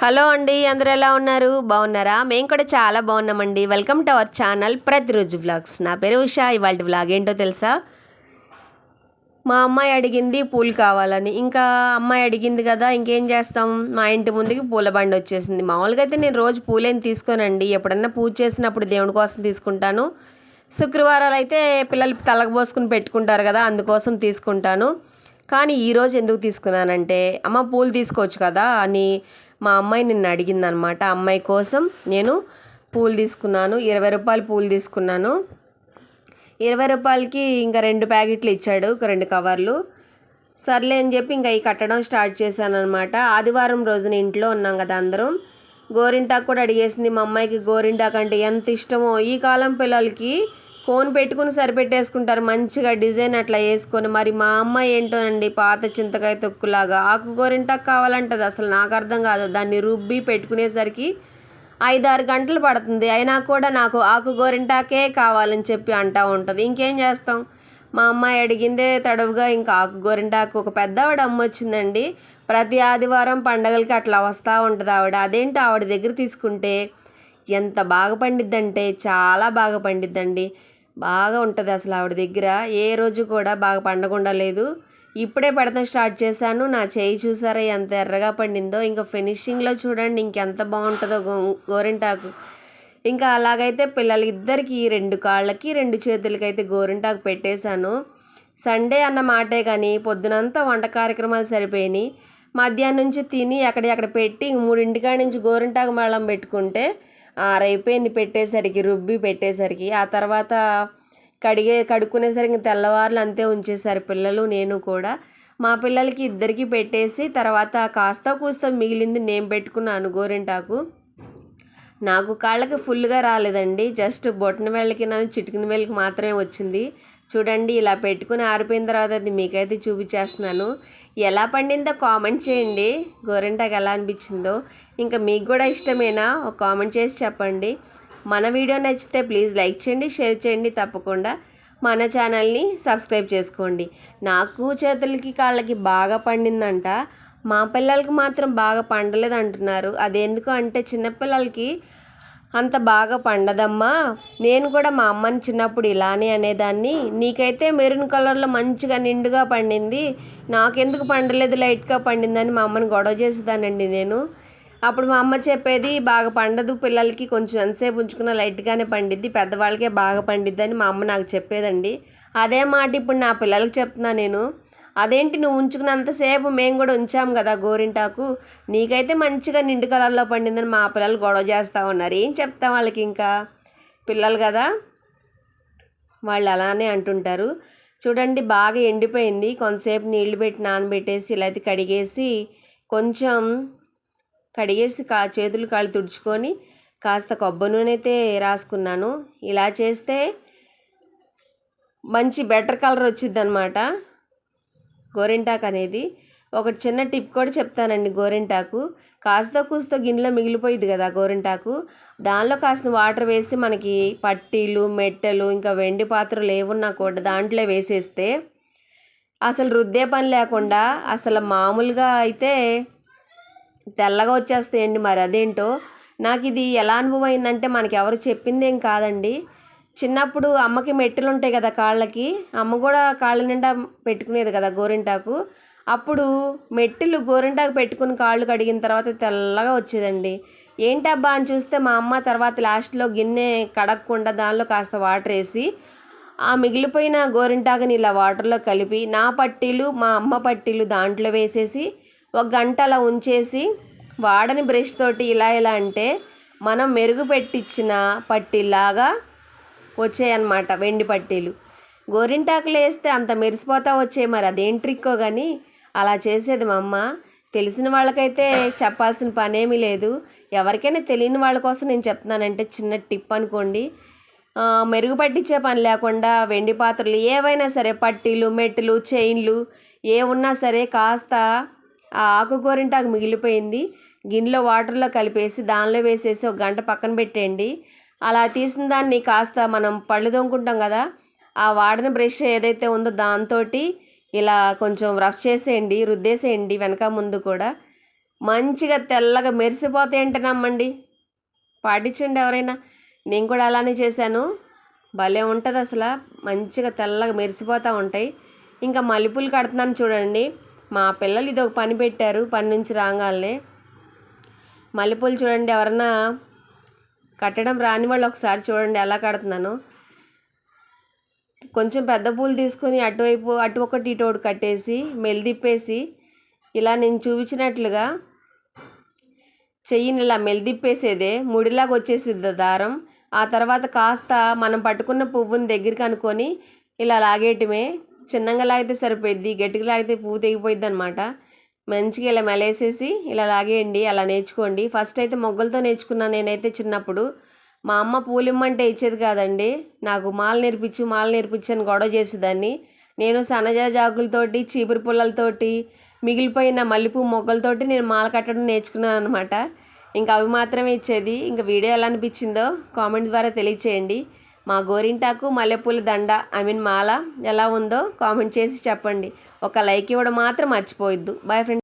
Hello అండి అందరు ఎలా ఉన్నారు? బాగున్నారా? మేము కూడా చాలా బాగున్నామండి. వెల్కమ్ టు అవర్ ఛానల్ ప్రతిరోజు వ్లాగ్స్ నా పేరు ఉషా. ఇవాళ వ్లాగ్ ఏంటో తెలుసా? మా అమ్మాయి అడిగింది పూలు కావాలని. ఇంకా అమ్మాయి అడిగింది కదా ఇంకేం చేస్తాం? మా ఇంటి ముందుకి పూల బండి వచ్చేసింది. మామూలుగా అయితే నేను రోజు పూలేం తీసుకోనండి. ఎప్పుడన్నా పూజ చేసినప్పుడు దేవుడి కోసం తీసుకుంటాను. శుక్రవారాలు అయితే పిల్లలు తలకు పోసుకుని పెట్టుకుంటారు కదా అందుకోసం తీసుకుంటాను. కానీ ఈరోజు ఎందుకు తీసుకున్నానంటే అమ్మ పూలు తీసుకోవచ్చు కదా అని మా అమ్మాయి నిన్ను అడిగిందనమాట. అమ్మాయి కోసం నేను పూలు తీసుకున్నాను. ఇరవై రూపాయలు పూలు తీసుకున్నాను. ఇరవై రూపాయలకి ఇంకా రెండు ప్యాకెట్లు ఇచ్చాడు రెండు కవర్లు. సర్లే అని చెప్పి ఇంకా ఈ కట్టడం స్టార్ట్ చేశాను అనమాట ఆదివారం రోజున ఇంట్లో ఉన్నాం కదా అందరం. గోరింటాకు కూడా అడిగేసింది మా అమ్మాయికి గోరింటాకు అంటే ఎంత ఇష్టమో ఈ కాలం పిల్లలకి కోన్ పెట్టుకుని సరిపెట్టేసుకుంటారు. మంచిగా డిజైన్ అట్లా వేసుకొని మరి మా అమ్మాయి ఏంటోనండి పాత చింతకాయ తొక్కులాగా ఆకు గోరింటాకు కావాలంటది. అసలు నాకు అర్థం కాదు. దాన్ని రుబ్బి పెట్టుకునేసరికి ఐదారు గంటలు పడుతుంది. అయినా కూడా నాకు ఆకు గోరింటాకే కావాలని చెప్పి అంటూ ఉంటుంది. ఇంకేం చేస్తాం? మా అమ్మాయి అడిగిందే తడవుగా ఇంకా ఆకు గోరింటాకు ఒక పెద్దవాడ అమ్మ వచ్చిందండి ప్రతి ఆదివారం పండగలకి అట్లా వస్తూ ఉంటుంది ఆవిడ. అదేంటి ఆవిడ దగ్గర తీసుకుంటే ఎంత బాగా పండిద్దంటే చాలా బాగా పండిద్దండి. బాగా ఉంటుంది అసలు ఆవిడ దగ్గర. ఏ రోజు కూడా బాగా పండకుండా లేదు ఇప్పుడే పెడతాం స్టార్ట్ చేశాను. నా చేయి చూసారా ఎంత ఎర్రగా పండిందో. ఇంకా ఫినిషింగ్లో చూడండి ఇంకెంత బాగుంటుందో గో గోరింటాకు. ఇంకా అలాగైతే పిల్లలు ఇద్దరికి రెండు కాళ్ళకి రెండు చేతులకి అయితే గోరింటాకు పెట్టేశాను. సండే అన్న మాటే కానీ పొద్దునంతా వంట కార్యక్రమాలు సరిపోయినాయి. మధ్యాహ్నం నుంచి తిని అక్కడక్కడ పెట్టి మూడింటికాడ నుంచి గోరింటాకు మేళం పెట్టుకుంటే ఆరైపోయింది పెట్టేసరికి రుబ్బి పెట్టేసరికి. ఆ తర్వాత కడిగే కడుక్కునేసరికి తెల్లవారులు అంతే ఉంచేసారు పిల్లలు నేను కూడా. మా పిల్లలకి ఇద్దరికి పెట్టేసి తర్వాత కాస్త కూస్త మిగిలింది నేను పెట్టుకున్నాను గోరింటాకు నాకు కాళ్ళకి ఫుల్గా రాలేదండి. జస్ట్ బొట్టన వేళ్ళకి నన్ను చిటికిన వేళ్ళకి మాత్రమే వచ్చింది. చూడండి ఇలా పెట్టుకుని ఆరిపోయిన తర్వాత అది మీకైతే చూపించేస్తున్నాను. ఎలా పండిందో కామెంట్ చేయండి. గోరింటాకు ఎలా అనిపించిందో. ఇంకా మీకు కూడా ఇష్టమేనా? ఒక కామెంట్ చేసి చెప్పండి. మన వీడియో నచ్చితే ప్లీజ్ లైక్ చేయండి షేర్ చేయండి. తప్పకుండా మన ఛానల్ని సబ్స్క్రైబ్ చేసుకోండి. నాకు చేతులకి కాళ్ళకి బాగా పండిందంట. మా పిల్లలకి మాత్రం బాగా పండలేదు అంటున్నారు అది ఎందుకు అంటే చిన్నపిల్లలకి అంత బాగా పండదమ్మా. నేను కూడా మా అమ్మని చిన్నప్పుడు ఇలానే అనేదాన్ని. నీకైతే మెరూన్ కలర్లో మంచిగా నిండుగా పండింది. నాకెందుకు పండలేదు లైట్గా పండిందని మా అమ్మని గొడవ చేసేదానండి నేను. అప్పుడు మా అమ్మ చెప్పేది బాగా పండదు పిల్లలకి కొంచెం ఎంతసేపు ఉంచుకున్న లైట్గానే పండిద్ది పెద్దవాళ్ళకే బాగా పండిద్ది అని మా అమ్మ నాకు చెప్పేదండి. అదే మాట ఇప్పుడు నా పిల్లలకి చెప్తున్నా నేను. అదేంటి నువ్వు ఉంచుకున్నంతసేపు మేము కూడా ఉంచాం కదా గోరింటాకు? నీకైతే మంచిగా నిండు కలర్లో పండిందని మా పిల్లలు గొడవ చేస్తూ ఉన్నారు. ఏం చెప్తాం వాళ్ళకి ఇంకా? పిల్లలు కదా? వాళ్ళు అలానే అంటుంటారు. చూడండి బాగా ఎండిపోయింది. కొంతసేపు నీళ్ళు పెట్టి నానబెట్టేసి ఇలా అయితే కడిగేసి కొంచెం కడిగేసి కా చేతులు కాళ్ళు తుడుచుకొని కాస్త కొబ్బరి నూనె అయితే రాసుకున్నాను. ఇలా చేస్తే మంచి బెటర్ కలర్ వచ్చింది అనమాట గోరింటాకు అనేది ఒక చిన్న టిప్ కూడా చెప్తానండి గోరింటాకు. కాస్త కూస్తో గిన్నెలో మిగిలిపోయింది కదా గోరింటాకు. దానిలో కాస్త వాటర్ వేసి మనకి పట్టీలు మెట్టెలు ఇంకా వెండి పాత్రలు ఏమున్నా కూడా దాంట్లో వేసేస్తే అసలు రుద్దే పని లేకుండా అసలు మామూలుగా అయితే తెల్లగా వచ్చేస్తాయండి మరి అదేంటో. నాకు ఇది ఎలా అనుభవం అయిందంటే మనకి ఎవరు చెప్పిందేం కాదండి. చిన్నప్పుడు అమ్మకి మెట్టెలు ఉంటాయి కదా కాళ్ళకి అమ్మ కూడా కాళ్ళ నిండా పెట్టుకునేది కదా గోరింటాకు. అప్పుడు మెట్టెలు గోరింటాకు పెట్టుకుని కాళ్ళు కడిగిన తర్వాత తెల్లగా వచ్చేదండి. ఏంటబ్బా అని చూస్తే మా అమ్మ తర్వాత లాస్ట్లో గిన్నె కడగకుండా దానిలో కాస్త వాటర్ వేసి ఆ మిగిలిపోయిన గోరింటాకుని ఇలా వాటర్లో కలిపి నా పట్టీలు మా అమ్మ పట్టీలు దాంట్లో వేసేసి ఒక గంట అలా ఉంచేసి వాడని బ్రష్ తోటి ఇలా ఇలా అంటే మనం మెరుగు పెట్టించిన పట్టీలాగా వచ్చాయన్నమాట వెండి పట్టీలు. గోరింటాకులు వేస్తే అంత మెరిసిపోతా వచ్చాయి మరి అదేం ట్రిక్కో కానీ అలా చేసేది మా అమ్మ. తెలిసిన వాళ్ళకైతే చెప్పాల్సిన పనేమీ లేదు. ఎవరికైనా తెలియని వాళ్ళ కోసం నేను చెప్తున్నానంటే చిన్న టిప్ అనుకోండి. మెరుగుపట్టించే పని లేకుండా వెండి పాత్రలు ఏవైనా సరే పట్టీలు మెట్టులు చైన్లు ఏ ఉన్నా సరే కాస్త ఆ ఆకు గోరింటాకు మిగిలిపోయింది. గిన్నెలో వాటర్లో కలిపేసి దానిలో వేసేసి ఒక గంట పక్కన పెట్టేయండి. అలా తీసిన దాన్ని కాస్త మనం పళ్ళు తోముకుంటాం కదా ఆ వాడిన బ్రష్ ఏదైతే ఉందో దాంతో ఇలా కొంచెం రఫ్ చేసేయండి రుద్దేసేయండి వెనక ముందు కూడా. మంచిగా తెల్లగా మెరిసిపోతే ఏంటనమ్మండి పాటించండి ఎవరైనా. నేను కూడా అలానే చేశాను. భలే ఉంటుంది అసలు. మంచిగా తెల్లగా మెరిసిపోతూ ఉంటాయి. ఇంకా మల్లెపూలు కడుతున్నాను చూడండి. మా పిల్లలు ఇది ఒక పని పెట్టారు పని నుంచి రాగానే మల్లెపూలు చూడండి ఎవరన్నా కట్టడం రాని వాళ్ళు ఒకసారి చూడండి ఎలా కడుతున్నాను. కొంచెం పెద్ద పూలు తీసుకొని అటువైపు అటు ఒకటి ఇటు ఒకటి కట్టేసి మెలిదిప్పేసి ఇలా నేను చూపించినట్లుగా చెయ్యిని ఇలా మెలిదిప్పేసేదే ముడిలాగా వచ్చేసిద్ది దారం. ఆ తర్వాత కాస్త మనం పట్టుకున్న పువ్వుని దగ్గరికి అనుకొని ఇలా లాగేయటమే. చిన్నగా లాగితే సరిపోయిద్ది గట్టిగా లాగితే పువ్వు తెగిపోయిద్ది అనమాట మంచిగా ఇలా మెలేసేసి ఇలా లాగేయండి అలా నేర్చుకోండి. ఫస్ట్ అయితే మొగ్గలతో నేర్చుకున్నాను నేనైతే చిన్నప్పుడు. మా అమ్మ పూలు ఇమ్మంటే ఇచ్చేది కాదండి. నాకు మాల నేర్పించు మాల నేర్పించు అని గొడవ చేసేదాన్ని. నేను సన్నజా జాకులతోటి చీపురు పుల్లలతోటి మిగిలిపోయిన మల్లెపూ మొగ్గలతోటి నేను మాల కట్టడం నేర్చుకున్నాను అనమాట ఇంకా అవి మాత్రమే ఇచ్చేది. ఇంకా వీడియో ఎలా అనిపించిందో కామెంట్ ద్వారా తెలియచేయండి. మా గోరింటాకు మల్లెపూల దండ ఐ మీన్ మాల ఎలా ఉందో కామెంట్ చేసి చెప్పండి. ఒక లైక్ ఇవ్వడం మాత్రం మర్చిపోవద్దు. Bye friends.